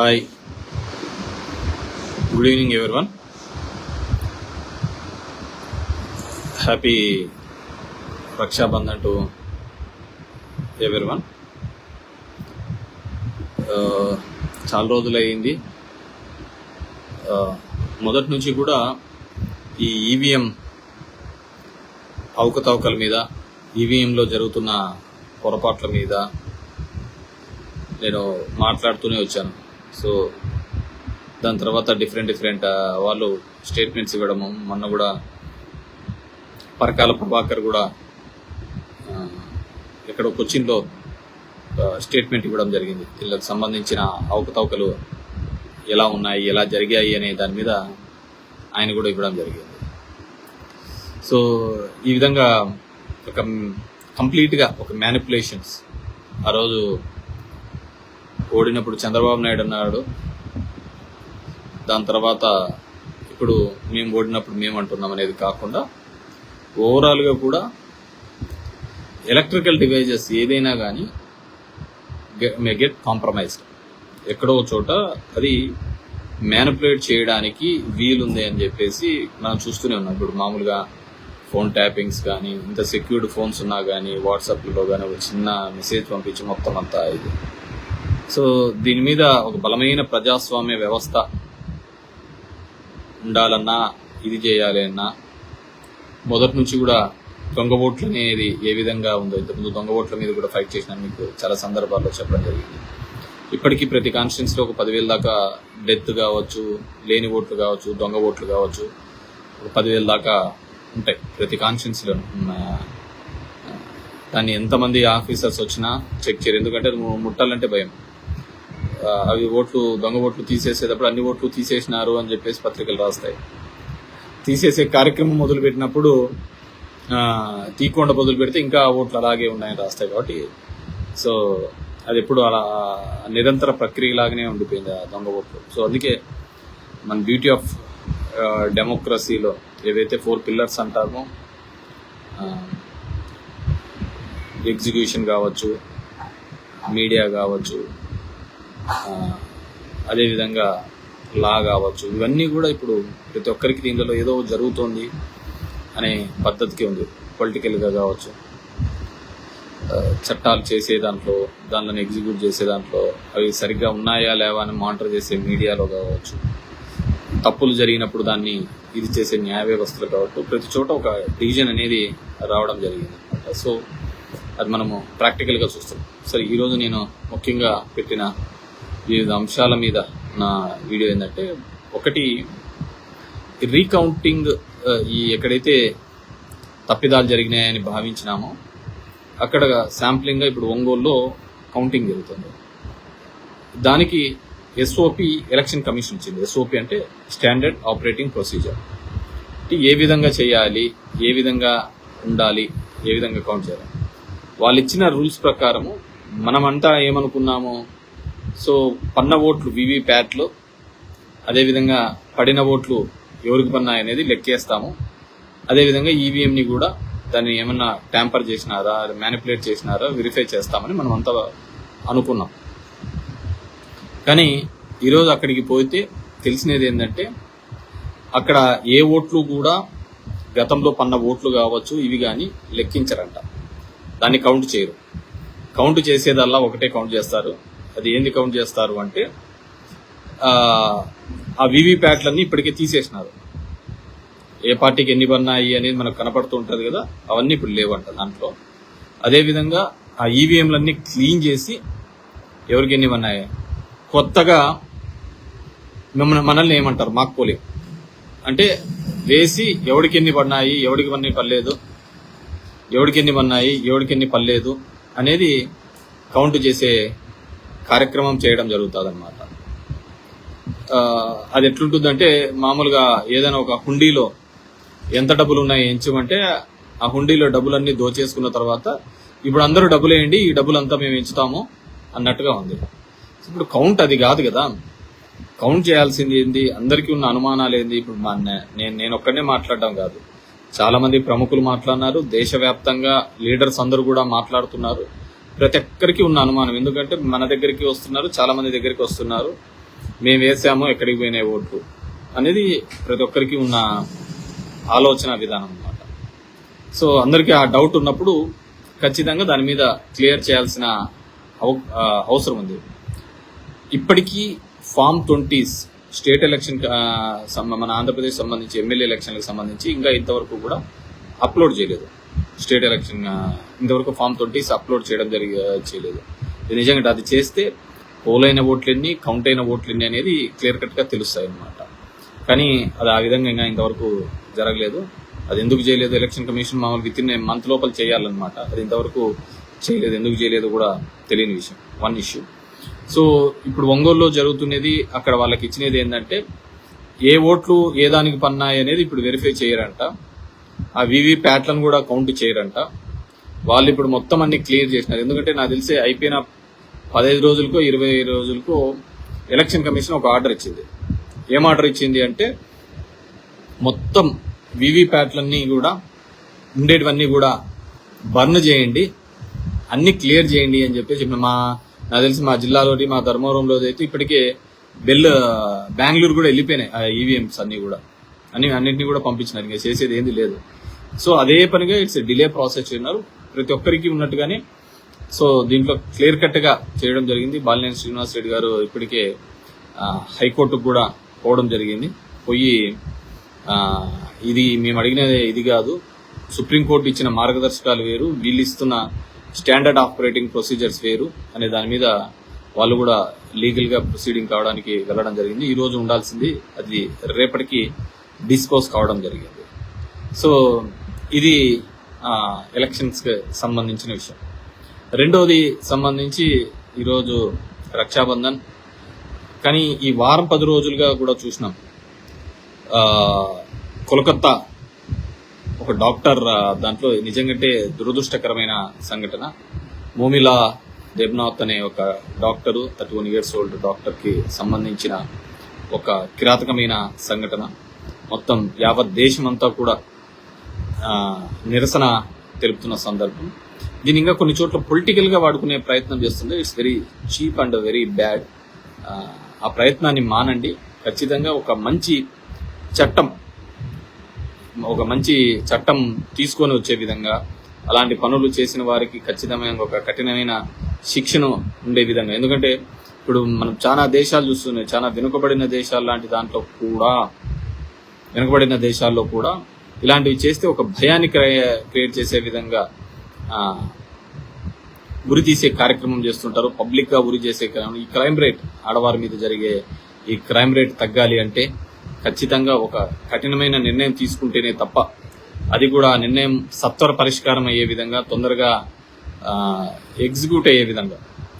Hi. Good evening everyone happy Rakshabandhan to everyone చాలా రోజులయ్యింది uh, మొదటి నుంచి కూడా ఈ ఈవీఎం అవకతవకల మీద ఈవీఎంలో జరుగుతున్న పొరపాట్ల మీద నేను మాట్లాడుతూనే వచ్చాను. సో దాని తర్వాత డిఫరెంట్ డిఫరెంట్ వాళ్ళు స్టేట్మెంట్స్ ఇవ్వడము. మొన్న కూడా పరకాల ప్రభాకర్ కూడా ఎక్కడో కొచ్చిన్లో స్టేట్మెంట్ ఇవ్వడం జరిగింది. వీళ్ళకి సంబంధించిన అవకతవకలు ఎలా ఉన్నాయి ఎలా జరిగాయి అనే దాని మీద ఆయన కూడా ఇవ్వడం జరిగింది. సో ఈ విధంగా ఒక కంప్లీట్గా ఒక మ్యానిపులేషన్స్ ఆ రోజు ఓడినప్పుడు చంద్రబాబు నాయుడు అన్నాడు. దాని తర్వాత ఇప్పుడు మేము ఓడినప్పుడు మేము అంటున్నాం అనేది కాకుండా ఓవరాల్గా కూడా ఎలక్ట్రికల్ డివైజెస్ ఏదైనా కానీ మే గెట్ కాంప్రమైజ్డ్. ఎక్కడో ఒక చోట అది మ్యానిపులేట్ చేయడానికి వీలుంది అని చెప్పేసి మనం చూస్తూనే ఉన్నాం. ఇప్పుడు మామూలుగా ఫోన్ ట్యాపింగ్స్ కానీ ఇంత సెక్యూర్డ్ ఫోన్స్ ఉన్నా కానీ వాట్సాప్లో కానీ ఒక చిన్న మెసేజ్ పంపించి మొత్తం అంతా ఇది. సో దీని మీద ఒక బలమైన ప్రజాస్వామ్య వ్యవస్థ ఉండాలన్నా ఇది చేయాలి అన్నా మొదటి నుంచి కూడా దొంగ ఓట్లు అనేది ఏ విధంగా ఉందో ఇంతకుముందు దొంగ ఓట్ల మీద కూడా ఫైట్ చేసిన మీకు చాలా సందర్భాల్లో చెప్పడం జరిగింది. ఇప్పటికీ ప్రతి కాన్స్టిట్యున్సీలో ఒక పదివేల దాకా డెత్ కావచ్చు లేని ఓట్లు కావచ్చు దొంగ ఓట్లు కావచ్చు ఒక పదివేల దాకా ఉంటాయి ప్రతి కాన్స్టిట్యున్సీలో. దాన్ని ఎంతమంది ఆఫీసర్స్ వచ్చినా చెక్ చేయరు. ఎందుకంటే ముట్టాలంటే భయం. అవి ఓట్లు దొంగ ఓట్లు తీసేసేటప్పుడు అన్ని ఓట్లు తీసేసినారు అని చెప్పేసి పత్రికలు రాస్తాయి. తీసేసే కార్యక్రమం మొదలుపెట్టినప్పుడు తీకుండా మొదలు పెడితే ఇంకా ఓట్లు అలాగే ఉన్నాయని రాస్తాయి కాబట్టి సో అది ఎప్పుడు అలా నిరంతర ప్రక్రియలాగానే ఉండిపోయింది ఆ దొంగ ఓట్లు. సో అందుకే మన బ్యూటీ ఆఫ్ డెమోక్రసీలో ఏవైతే ఫోర్ పిల్లర్స్ అంటామో ఎగ్జిక్యూషన్ కావచ్చు మీడియా కావచ్చు అదేవిధంగా లా కావచ్చు ఇవన్నీ కూడా ఇప్పుడు ప్రతి ఒక్కరికి దీనిలో ఏదో జరుగుతోంది అనే పద్ధతికి ఉంది. పొలిటికల్గా కావచ్చు చట్టాలు చేసే దాంట్లో దానిని ఎగ్జిక్యూట్ చేసే దాంట్లో అవి సరిగ్గా ఉన్నాయా లేవా అని మానిటర్ చేసే మీడియాలో కావచ్చు తప్పులు జరిగినప్పుడు దాన్ని ఇది చేసే న్యాయ వ్యవస్థలు కావచ్చు ప్రతి చోట ఒక డివిజన్ అనేది రావడం జరిగింది అనమాట సో అది మనము ప్రాక్టికల్గా చూస్తాం సరే ఈరోజు నేను ముఖ్యంగా పెట్టిన వివిధ అంశాల మీద నా వీడియో ఏంటంటే ఒకటి రీకౌంటింగ్ ఈ ఎక్కడైతే తప్పిదాలు జరిగినాయని భావించినామో అక్కడ శాంప్లింగ్గా ఇప్పుడు ఒంగోలులో కౌంటింగ్ జరుగుతుంది. దానికి ఎస్ఓపి ఎలక్షన్ కమిషన్ ఇచ్చింది. ఎస్ఓపి అంటే స్టాండర్డ్ ఆపరేటింగ్ ప్రొసీజర్. ఏ విధంగా చేయాలి ఏ విధంగా ఉండాలి ఏ విధంగా కౌంట్ చేయాలి. వాళ్ళు ఇచ్చిన రూల్స్ ప్రకారము మనమంతా ఏమనుకున్నాము సో పన్న ఓట్లు వివిప్యాట్లు అదేవిధంగా పడిన ఓట్లు ఎవరికి పన్నాయి అనేది లెక్కేస్తాము. అదేవిధంగా ఈవీఎంని కూడా దాన్ని ఏమన్నా ట్యాంపర్ చేసినారా మ్యానిపులేట్ చేసినారా వెరిఫై చేస్తామని మనం అంతా అనుకున్నాం. కానీ ఈరోజు అక్కడికి పోతే తెలిసినది ఏంటంటే అక్కడ ఏ ఓట్లు కూడా గతంలో పన్న ఓట్లు కావచ్చు ఇవి కానీ లెక్కించరంట. దాన్ని కౌంట్ చేయరు. కౌంట్ చేసేదల్లా ఒకటే కౌంట్ చేస్తారు. అది ఏంది కౌంట్ చేస్తారు అంటే ఆ, ఆ వివి ఇప్పటికే తీసేసినారు. ఏ పార్టీకి ఎన్ని పన్నాయి అనేది మనకు కనపడుతూ ఉంటుంది కదా అవన్నీ ఇప్పుడు లేవంట దాంట్లో. అదేవిధంగా ఆ ఈవీఎంలన్నీ క్లీన్ చేసి ఎవరికి ఎన్ని పన్నాయి కొత్తగా మిమ్మల్ని మనల్ని ఏమంటారు? మాకు పోలేం. అంటే వేసి ఎవడికి ఎన్ని పడినాయి ఎవడికి ఎన్ని పర్లేదు ఎవడికి ఎన్ని పన్నాయి ఎవడికి ఎన్ని పర్లేదు అనేది కౌంట్ చేసే కార్యక్రమం చేయడం జరుగుతుంది అనమాట అది ఎట్లుంటుందంటే మామూలుగా ఏదైనా ఒక హుండీలో ఎంత డబ్బులు ఉన్నాయి ఎంచమంటే ఆ హుండీలో డబ్బులన్నీ దోచేసుకున్న తర్వాత ఇప్పుడు అందరూ డబ్బులు వేయండి ఈ డబ్బులంతా మేము ఎంచుతాము అన్నట్టుగా ఉంది. ఇప్పుడు కౌంట్ అది కాదు కదా. కౌంట్ చేయాల్సింది ఏంది? అందరికీ ఉన్న అనుమానాలు ఏంది? ఇప్పుడు మా నే- నేను నేను ఒక్కనే మాట్లాడడం కాదు. చాలామంది ప్రముఖులు మాట్లాడినారు దేశవ్యాప్తంగా లీడర్స్ అందరూ కూడా మాట్లాడుతున్నారు. ప్రతి ఒక్కరికి ఉన్న అనుమానం. ఎందుకంటే మన దగ్గరికి వస్తున్నారు చాలా మంది దగ్గరికి వస్తున్నారు. మేము వేసాము ఎక్కడికి పోయినాయి ఓట్లు అనేది ప్రతి ఒక్కరికి ఉన్న ఆలోచన విధానం అన్నమాట. సో అందరికీ ఆ డౌట్ ఉన్నప్పుడు ఖచ్చితంగా దాని మీద క్లియర్ చేయాల్సిన అవ- అవసరం ఉంది. ఇప్పటికీ ఫామ్ ట్వంటీస్ స్టేట్ ఎలక్షన్ మన ఆంధ్రప్రదేశ్ సంబంధించి ఎమ్మెల్యే ఎలక్షన్లకు సంబంధించి ఇంకా ఇంతవరకు కూడా అప్లోడ్ చేయలేదు. స్టేట్ ఎలక్షన్ ఇంతవరకు ఫామ్ ట్వంటీస్ అప్లోడ్ చేయడం జరిగి చేయలేదు. నిజంగా అది చేస్తే పోలైన ఓట్లెన్ని కౌంట్ అయిన ఓట్లన్నీ అనేది క్లియర్ కట్గా తెలుస్తాయి అన్నమాట. కానీ అది ఆ విధంగా ఇంకా ఇంతవరకు జరగలేదు. అది ఎందుకు చేయలేదు? ఎలక్షన్ కమిషన్ మామూలు విత్ ఇన్ మంత్ లోపల చేయాలన్నమాట. అది ఇంతవరకు చేయలేదు. ఎందుకు చేయలేదు కూడా తెలియని విషయం. వన్ ఇష్యూ సో ఇప్పుడు ఒంగోలులో జరుగుతున్నది అక్కడ వాళ్ళకి ఇచ్చినది ఏంటంటే ఏ ఓట్లు ఏ దానికి పన్నాయి అనేది ఇప్పుడు వెరిఫై చేయరంట. ఆ వివి ప్యాట్లను కూడా కౌంట్ చేయరంట. వాళ్ళు ఇప్పుడు మొత్తం అన్ని క్లియర్ చేసినారు. ఎందుకంటే నాకు తెలిసి అయిపోయిన పదహైదు రోజులకో ఇరవై రోజులకో ఎలక్షన్ కమిషన్ ఒక ఆర్డర్ ఇచ్చింది. ఏం ఆర్డర్ ఇచ్చింది అంటే మొత్తం వివి ప్యాట్లన్నీ కూడా ఉండేటివన్నీ కూడా బర్న్ చేయండి అన్ని క్లియర్ చేయండి అని చెప్పేసి మా నాకు తెలిసి మా జిల్లాలోని మా ధర్మవరంలో అయితే ఇప్పటికే బెల్ బెంగళూరు కూడా వెళ్ళిపోయినాయి ఆ ఈవీఎంస్ అన్ని కూడా. అన్ని అన్నింటినీ కూడా పంపించినారు. ఇంకా చేసేది ఏంది లేదు. సో అదే పనిగా ఇట్స్ డిలే ప్రాసెస్ చేయన్నారు ప్రతి ఒక్కరికి ఉన్నట్టుగానే సో దీంట్లో క్లియర్ కట్గా చేయడం జరిగింది. బాలినేని శ్రీనివాస్ రెడ్డి గారు ఇప్పటికే హైకోర్టుకు కూడా పోవడం జరిగింది. పోయి ఇది మేము అడిగిన ఇది కాదు. సుప్రీంకోర్టు ఇచ్చిన మార్గదర్శకాలు వేరు వీళ్ళు ఇస్తున్న స్టాండర్డ్ ఆపరేటింగ్ ప్రొసీజర్స్ వేరు అనే దాని మీద వాళ్ళు కూడా లీగల్గా ప్రొసీడింగ్ కావడానికి వెళ్ళడం జరిగింది. ఈ రోజు ఉండాల్సింది అది రేపటికి డిస్పోజ్ కావడం జరిగింది. సో ఇది ఎలక్షన్స్కి సంబంధించిన విషయం. రెండోది సంబంధించి ఈరోజు రక్షాబంధన్. కానీ ఈ వారం పది రోజులుగా కూడా చూసినాం. కోలకత్తా ఒక డాక్టర్ దాంట్లో నిజంగంటే దురదృష్టకరమైన సంఘటన. మోమిలా దేబ్నాథ్ అనే ఒక doctor thirty one years old డాక్టర్కి సంబంధించిన ఒక కిరాతకమైన సంఘటన. మొత్తం యావత్ దేశమంతా కూడా నిరసన తెలుపుతున్న సందర్భం. దీని ఇంకా కొన్ని చోట్ల పొలిటికల్గా వాడుకునే ప్రయత్నం చేస్తుంది it's very cheap and very bad. ఆ ప్రయత్నాన్ని మానండి. ఖచ్చితంగా ఒక మంచి చట్టం ఒక మంచి చట్టం తీసుకొని వచ్చే విధంగా అలాంటి పనులు చేసిన వారికి ఖచ్చితమైన ఒక కఠినమైన శిక్షను ఉండే విధంగా. ఎందుకంటే ఇప్పుడు మనం చాలా దేశాలు చూస్తున్నాయి చాలా వెనుకబడిన దేశాలు లాంటి దాంట్లో కూడా వెనుకబడిన దేశాల్లో కూడా ఇలాంటివి చేస్తే ఒక భయాన్ని క్రియేట్ చేసే విధంగా ఉరి తీసే కార్యక్రమం చేస్తుంటారు. పబ్లిక్గా ఉరి చేసే ఈ క్రైమ్ రేట్ ఆడవారి మీద జరిగే ఈ క్రైమ్ రేట్ తగ్గాలి అంటే ఖచ్చితంగా ఒక కఠినమైన నిర్ణయం తీసుకుంటేనే తప్ప అది కూడా ఆ నిర్ణయం సత్వర పరిష్కారం అయ్యే విధంగా తొందరగా ఎగ్జిక్యూట్ అయ్యే విధంగా.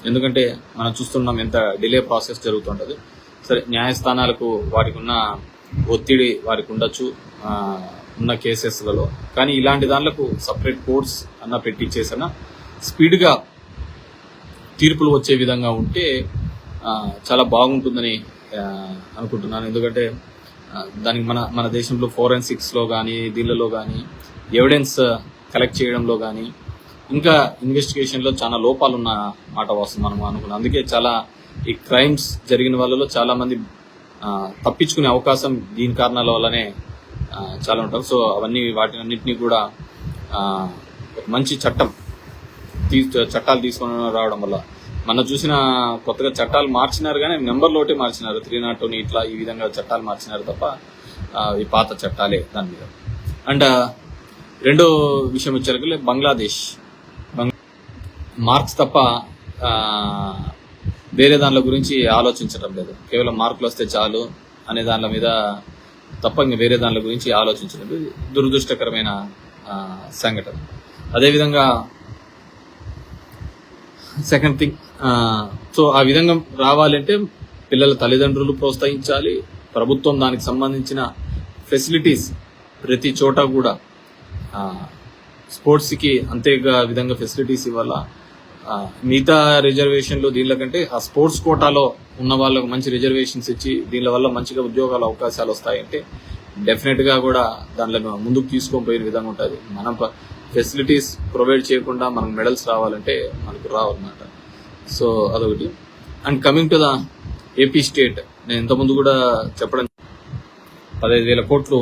ఎందుకంటే మనం చూస్తున్నాం ఎంత డిలే ప్రాసెస్ జరుగుతుంటుంది. సరే న్యాయస్థానాలకు వారికి ఉన్న ఒత్తిడి వారికి ఉండొచ్చు. ఉన్న కేసెస్లలో. కానీ ఇలాంటి దానిలకు సపరేట్ కోర్ట్స్ అన్న పెట్టించేసిన స్పీడ్గా తీర్పులు వచ్చే విధంగా ఉంటే చాలా బాగుంటుందని అనుకుంటున్నాను. ఎందుకంటే దానికి మన మన దేశంలో ఫోరెన్సిక్స్లో కానీ దీనిలో కానీ ఎవిడెన్స్ కలెక్ట్ చేయడంలో కానీ ఇంకా ఇన్వెస్టిగేషన్లో చాలా లోపాలు ఉన్న మాట వస్తుంది మనం అనుకున్నాం. అందుకే చాలా ఈ క్రైమ్స్ జరిగిన వాళ్ళలో చాలామంది తప్పించుకునే అవకాశం దీని కారణాల వల్లనే చాలా ఉంటాం. సో అవన్నీ వాటిని అన్నింటినీ కూడా ఒక మంచి చట్టం తీ చట్టాలు తీసుకొని రావడం వల్ల. మన చూసిన కొత్తగా చట్టాలు మార్చినారు కానీ నెంబర్ లోటే మార్చినారు. త్రీ నాట్ ఇట్లా ఈ విధంగా చట్టాలు మార్చినారు తప్ప ఈ పాత చట్టాలే దాని మీద. అండ్ రెండో విషయం వచ్చేసరికి బంగ్లాదేశ్. మార్క్స్ తప్ప వేరే దానిల గురించి ఆలోచించడం లేదు. కేవలం మార్కులు వస్తే చాలు అనే దానిల మీద తప్ప ఇంకా వేరే దాని గురించి ఆలోచించడం దురదృష్టకరమైన సంఘటన. అదేవిధంగా సెకండ్ థింగ్ సో ఆ విధంగా రావాలంటే పిల్లల తల్లిదండ్రులు ప్రోత్సహించాలి. ప్రభుత్వం దానికి సంబంధించిన ఫెసిలిటీస్ ప్రతి చోట కూడా స్పోర్ట్స్కి అంతేగా విధంగా ఫెసిలిటీస్ ఇవ్వాలా? మిగతా రిజర్వేషన్లు దీనిలో కంటే ఆ స్పోర్ట్స్ కోటాలో ఉన్న వాళ్ళకు మంచి రిజర్వేషన్స్ ఇచ్చి దీనిల వల్ల మంచిగా ఉద్యోగాల అవకాశాలు వస్తాయంటే డెఫినెట్గా కూడా దానిలో ముందుకు తీసుకొని పోయిన విధంగా ఉంటుంది. మనం ఫెసిలిటీస్ ప్రొవైడ్ చేయకుండా మనకు మెడల్స్ రావాలంటే మనకు రావన్నమాట. సో అదొకటి. And coming to the AP state నేను ఇంతకుముందు కూడా చెప్పడం పదహైదు వేల కోట్లు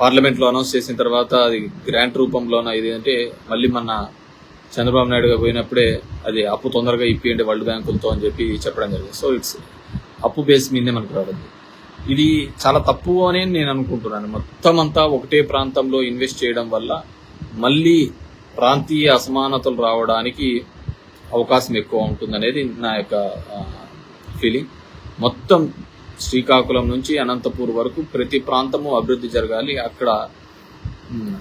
పార్లమెంట్లో అనౌన్స్ చేసిన తర్వాత అది గ్రాంట్ రూపంలోన ఇది అంటే మళ్ళీ మన చంద్రబాబు నాయుడు గారు పోయినప్పుడే అది అప్పు తొందరగా ఇప్పియండి వరల్డ్ బ్యాంకులతో అని చెప్పి చెప్పడం జరిగింది. సో ఇట్స్ అప్పు బేస్ మీదే మనకు రావడం. ఇది చాలా తప్పు అని నేను అనుకుంటున్నాను. మొత్తం అంతా ఒకటే ప్రాంతంలో ఇన్వెస్ట్ చేయడం వల్ల మళ్ళీ ప్రాంతీయ అసమానతలు రావడానికి అవకాశం ఎక్కువ ఉంటుందనేది నా యొక్క ఫీలింగ్ మొత్తం శ్రీకాకుళం నుంచి అనంతపూర్ వరకు ప్రతి ప్రాంతము అభివృద్ధి జరగాలి. అక్కడ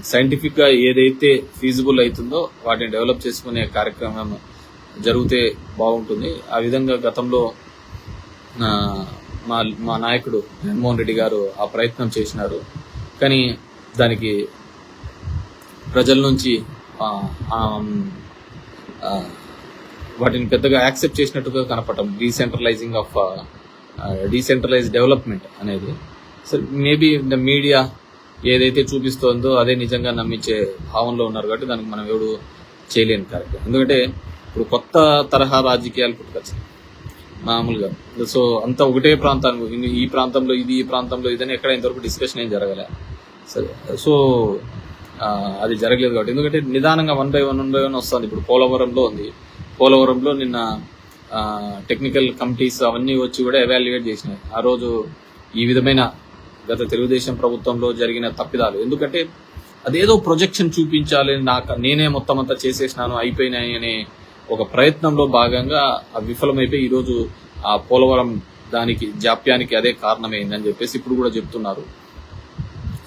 సైంటిఫిక్గా ఏదైతే ఫీజిబుల్ అవుతుందో వాటిని డెవలప్ చేసుకునే కార్యక్రమం జరిగితే బాగుంటుంది. ఆ విధంగా గతంలో మా మా నాయకుడు జగన్మోహన్ రెడ్డి గారు ఆ ప్రయత్నం చేసినారు. కానీ దానికి ప్రజల నుంచి వాటిని పెద్దగా యాక్సెప్ట్ చేసినట్టుగా కనపడటం డీసెంట్రలైజింగ్ ఆఫ్ డీసెంట్రలైజ్ డెవలప్మెంట్ అనేది. సో మేబీ ద మీడియా ఏదైతే చూపిస్తోందో అదే నిజంగా నమ్మించే భావంలో ఉన్నారు కాబట్టి దానికి మనం ఎవడు చేయలేని కార్యక్రమం ఎందుకంటే ఇప్పుడు కొత్త తరహా రాజకీయాలు పుట్టుకొచ్చాయి మామూలుగా. సో అంతా ఒకటే ప్రాంతానికి ఈ ప్రాంతంలో ఇది ఈ ప్రాంతంలో ఇదని ఎక్కడ ఇంతవరకు డిస్కషన్ ఏం జరగలే. సరే. సో అది జరగలేదు కాబట్టి. ఎందుకంటే నిదానంగా one by one one by one వస్తుంది. ఇప్పుడు పోలవరంలో ఉంది. పోలవరంలో నిన్న టెక్నికల్ కమిటీస్ అవన్నీ వచ్చి కూడా ఎవాల్యుయేట్ చేసినాయి. ఆ రోజు ఈ విధమైన గత తెలుగుదేశం ప్రభుత్వంలో జరిగిన తప్పిదాలు. ఎందుకంటే అదేదో ప్రొజెక్షన్ చూపించాలి నాకు నేనే మొత్తం అంతా చేసేసినాను అయిపోయినాయి అనే ఒక ప్రయత్నంలో భాగంగా విఫలమైపోయి ఈరోజు ఆ పోలవరం దానికి జాప్యానికి అదే కారణమైందని చెప్పేసి ఇప్పుడు కూడా చెప్తున్నారు.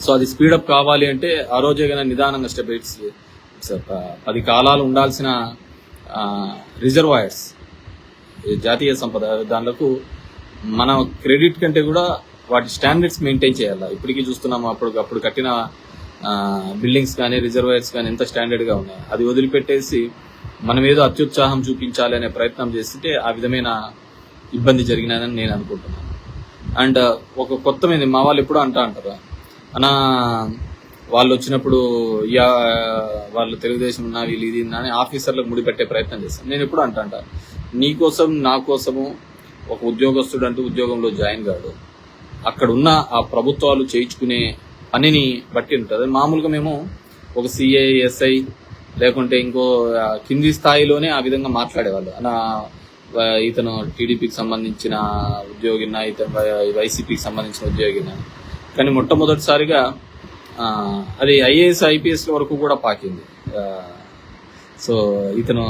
సో అది స్పీడప్ కావాలి అంటే ఆ రోజే కన్నా నిదానంగా స్టెప్ పది కాలాలు ఉండాల్సిన రిజర్వాయర్స్ జాతీయ సంపద దానిలకు మన క్రెడిట్ కంటే కూడా వాటి స్టాండర్డ్స్ మెయింటైన్ చేయాలి? ఇప్పటికీ చూస్తున్నాము అప్పుడు అప్పుడు కట్టిన బిల్డింగ్స్ కానీ రిజర్వాయర్స్ కానీ ఎంత స్టాండర్డ్గా ఉన్నాయి. అది వదిలిపెట్టేసి మనం ఏదో అత్యుత్సాహం చూపించాలి అనే ప్రయత్నం చేస్తుంటే ఆ విధమైన ఇబ్బంది జరిగినదని నేను అనుకుంటున్నాను. అండ్ ఒక కొత్త మీద మా వాళ్ళు ఎప్పుడూ అంటా అంటారు అనా వాళ్ళు వచ్చినప్పుడు యా వాళ్ళు తెలుగుదేశం ఉన్నా వీళ్ళు ఇది అని ఆఫీసర్లకు ముడిపెట్టే ప్రయత్నం చేస్తాను నేను ఎప్పుడు అంటా అంట నీ కోసం నా కోసము ఒక ఉద్యోగస్తుడు అంటూ ఉద్యోగంలో జాయిన్ కాడు. అక్కడ ఉన్న ఆ ప్రభుత్వాలు చేయించుకునే పనిని బట్టి ఉంటుంది. మామూలుగా మేము ఒక సిఐ ఎస్ఐ లేకుంటే ఇంకో కింది స్థాయిలోనే ఆ విధంగా మాట్లాడేవాళ్ళు. నా ఇతను టీడీపీకి సంబంధించిన ఉద్యోగిన ఇతను వైసీపీకి సంబంధించిన ఉద్యోగిన. కానీ మొట్టమొదటిసారిగా అది ఐఏఎస్ ఐపీఎస్ వరకు కూడా పాకింది. సో ఇతను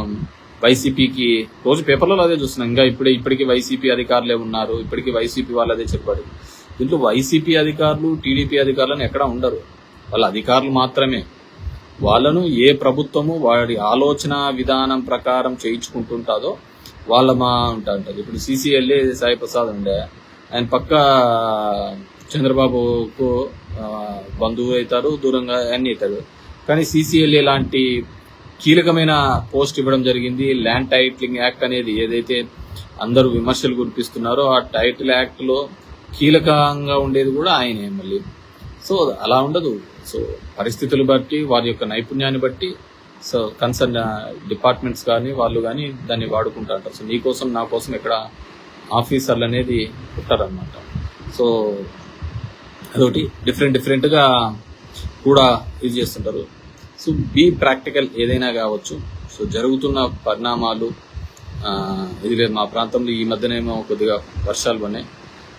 వైసీపీకి రోజు పేపర్లలో అదే చూస్తున్నాం. ఇంకా ఇప్పుడే ఇప్పటికీ వైసీపీ అధికారులే ఉన్నారు. ఇప్పటికీ వైసీపీ వాళ్ళు అదే చెప్పాడు దీంట్లో వైసీపీ అధికారులు టీడీపీ అధికారులను ఎక్కడా ఉండరు. వాళ్ళ అధికారులు మాత్రమే. వాళ్ళను ఏ ప్రభుత్వము వాడి ఆలోచన విధానం ప్రకారం చేయించుకుంటుంటుందో వాళ్ళ మా ఉంటా ఉంటుంది ఇప్పుడు సిసిఎల్ఏ సాయి ప్రసాద్ ఉండే ఆయన పక్క చంద్రబాబుకు బంధువు అవుతారు దూరంగా అన్ని అవుతారు. కానీ సిసిఎల్ఏ లాంటి కీలకమైన పోస్ట్ ఇవ్వడం జరిగింది. ల్యాండ్ టైటిలింగ్ యాక్ట్ అనేది ఏదైతే అందరూ విమర్శలు కురిపిస్తున్నారో ఆ టైటిల్ యాక్ట్లో కీలకంగా ఉండేది కూడా ఆయనే మళ్ళీ. సో అలా ఉండదు. సో పరిస్థితులు బట్టి వారి యొక్క నైపుణ్యాన్ని బట్టి సో కన్సర్న్ డిపార్ట్మెంట్స్ కానీ వాళ్ళు కానీ దాన్ని వాడుకుంటా అంటారు సో నీకోసం నా కోసం ఇక్కడ ఆఫీసర్లు అనేది ఉంటారనమాట సో అదొకటి. డిఫరెంట్ డిఫరెంట్గా కూడా యూజ్ చేస్తుంటారు. సో బీ ప్రాక్టికల్ ఏదైనా కావచ్చు. సో జరుగుతున్న పరిణామాలు ఇది లేదు. మా ప్రాంతంలో ఈ మధ్యనేమో కొద్దిగా వర్షాలు ఉన్నాయి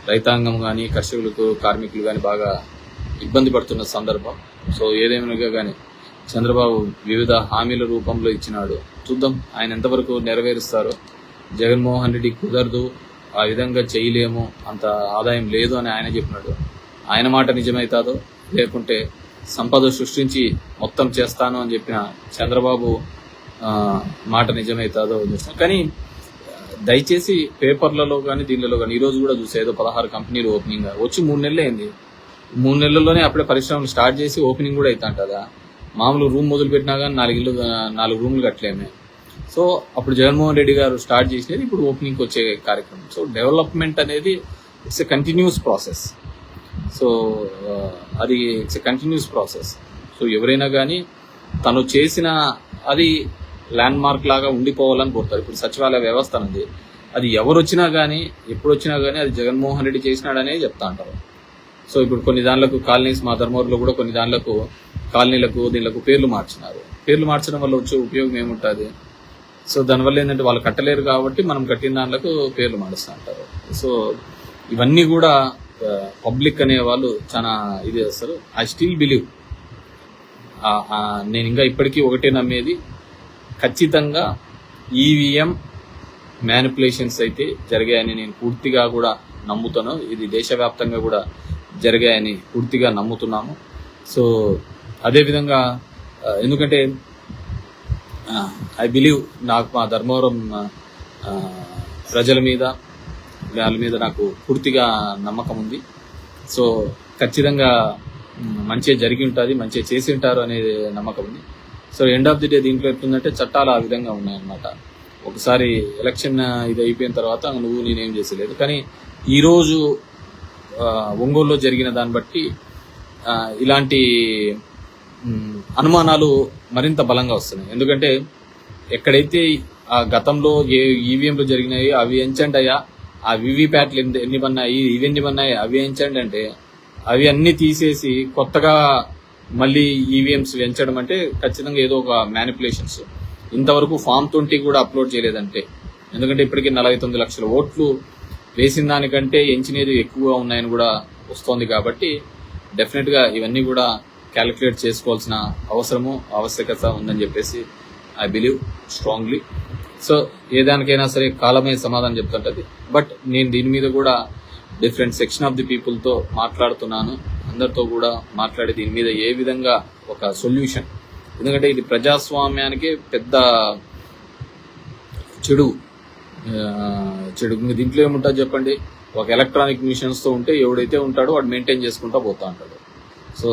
రైతాంగం కానీ కర్షకులకు కార్మికులు కానీ బాగా ఇబ్బంది పడుతున్న సందర్భం. సో ఏదేమైనా కానీ చంద్రబాబు వివిధ హామీల రూపంలో ఇచ్చినాడు. చూద్దాం ఆయన ఎంతవరకు నెరవేరుస్తారో. జగన్మోహన్ రెడ్డి కుదరదు ఆ విధంగా చేయలేము అంత ఆదాయం లేదు అని ఆయన చెప్పినాడు. ఆయన మాట నిజమైతాదో లేకుంటే సంపద సృష్టించి మొత్తం చేస్తాను అని చెప్పిన చంద్రబాబు మాట నిజమైతాదో చూస్తాం కానీ దయచేసి పేపర్లలో కానీ దీనిలో కానీ ఈ రోజు కూడా చూసే ఏదో పదహారు కంపెనీలు ఓపెనింగ్ వచ్చి మూడు నెలలు అయింది. మూడు నెలల్లోనే అప్పుడే పరిశ్రమలు స్టార్ట్ చేసి ఓపెనింగ్ కూడా అవుతుంటదా మామూలు రూమ్ మొదలు పెట్టినా కానీ నాలుగు ఇల్లు నాలుగు రూమ్లు కట్టలేమే. సో అప్పుడు జగన్మోహన్ రెడ్డి గారు స్టార్ట్ చేసినది ఇప్పుడు ఓపెనింగ్ వచ్చే కార్యక్రమం. సో డెవలప్మెంట్ అనేది it's a continuous process. So అది it's a continuous process. So ఎవరైనా కానీ తను చేసిన అది ల్యాండ్ మార్క్ లాగా ఉండిపోవాలని కోరుతారు. ఇప్పుడు సచివాలయ వ్యవస్థ అనేది అది ఎవరు వచ్చినా కానీ ఎప్పుడు వచ్చినా కానీ అది జగన్మోహన్ రెడ్డి చేసినాడనే చెప్తా అంటారు. సో ఇప్పుడు కొన్ని దానిలకు కాలనీస్ మా ధర్మవరంలో కూడా కొన్ని దానిలకు కాలనీలకు దీనిలకు పేర్లు మార్చినారు. పేర్లు మార్చడం వల్ల వచ్చే ఉపయోగం ఏముంటుంది? సో దానివల్ల ఏంటంటే వాళ్ళు కట్టలేరు కాబట్టి మనం కట్టిన దాంట్లకు పేర్లు మారుస్తూ అంటారు. సో ఇవన్నీ కూడా పబ్లిక్ అనే వాళ్ళు చాలా ఇది చేస్తారు. ఐ స్టిల్ బిలీవ్ నేను ఇంకా ఇప్పటికీ ఒకటే నమ్మేది ఖచ్చితంగా ఈవీఎం మ్యానిపులేషన్స్ అయితే జరిగాయని నేను పూర్తిగా కూడా నమ్ముతాను. ఇది దేశవ్యాప్తంగా కూడా జరిగాయని పూర్తిగా నమ్ముతున్నాము. సో అదేవిధంగా ఎందుకంటే ఐ బిలీవ్ నాకు మా ధర్మవరం ప్రజల మీద వాళ్ళ మీద నాకు పూర్తిగా నమ్మకం ఉంది. సో ఖచ్చితంగా మంచిగా జరిగి ఉంటుంది మంచిగా చేసి ఉంటారు అనేది నమ్మకం ఉంది. So end of the day దీంట్లో ఎట్లుందంటే చట్టాలు ఆ విధంగా ఉన్నాయన్నమాట. ఒకసారి ఎలక్షన్ ఇది అయిపోయిన తర్వాత నువ్వు నేనేం చేసలేదు. కానీ ఈరోజు ఒంగోలులో జరిగిన దాన్ని బట్టి ఇలాంటి అనుమానాలు మరింత బలంగా వస్తున్నాయి. ఎందుకంటే ఎక్కడైతే ఆ గతంలో ఏ ఈవీఎంలు జరిగినాయి అవి ఎంచండి అయ్యా. ఆ వివిప్యాట్లు ఎన్ని ఎన్ని పన్నాయి ఇవి ఎన్ని పన్నాయి అవి ఎంచండి అంటే అవి అన్ని తీసేసి కొత్తగా మళ్ళీ ఈవీఎంస్ వెంచడం అంటే ఖచ్చితంగా ఏదో ఒక మ్యానిపులేషన్స్ ఇంతవరకు ఫామ్ ట్వంటీ కూడా అప్లోడ్ చేయలేదంటే. ఎందుకంటే ఇప్పటికీ నలభై తొమ్మిది లక్షల ఓట్లు వేసిన దానికంటే ఎంచినది ఎక్కువగా ఉన్నాయని కూడా వస్తోంది కాబట్టి డెఫినెట్గా ఇవన్నీ కూడా క్యాలిక్యులేట్ చేసుకోవాల్సిన అవసరము ఆవశ్యకత ఉందని చెప్పేసి ఐ బిలీవ్ స్ట్రాంగ్లీ సో ఏ దానికైనా సరే కాలమే సమాధానం చెప్తుంటది. బట్ నేను దీని మీద కూడా డిఫరెంట్ సెక్షన్ ఆఫ్ ది పీపుల్తో మాట్లాడుతున్నాను. అందరితో కూడా మాట్లాడి దీని మీద ఏ విధంగా ఒక సొల్యూషన్. ఎందుకంటే ఇది ప్రజాస్వామ్యానికి పెద్ద చెడు చెడు. దీంట్లో ఏముంటుంది చెప్పండి? ఒక ఎలక్ట్రానిక్ మిషన్స్తో ఉంటే ఎవడైతే ఉంటాడో వాడు మెయింటైన్ చేసుకుంటా పోతా ఉంటాడు. సో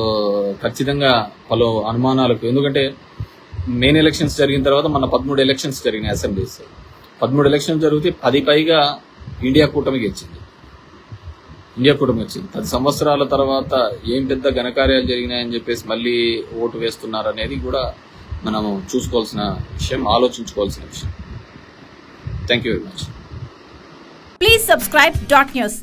ఖచ్చితంగా పలు అనుమానాలకు ఎందుకంటే మెయిన్ ఎలక్షన్స్ జరిగిన తర్వాత మన పదమూడు ఎలక్షన్స్ జరిగినాయి అసెంబ్లీస్. పదమూడు ఎలక్షన్స్ జరిగితే పది పైగా ఇండియా కూటమి గెలిచింది. ఇండియా కూటమి వచ్చింది. పది సంవత్సరాల తర్వాత ఏం పెద్ద ఘనకార్యాలు జరిగినాయని చెప్పేసి మళ్ళీ ఓటు వేస్తున్నారు అనేది కూడా మనం చూసుకోవాల్సిన విషయం ఆలోచించుకోవాల్సిన విషయం. Thank you very much please subscribe dot news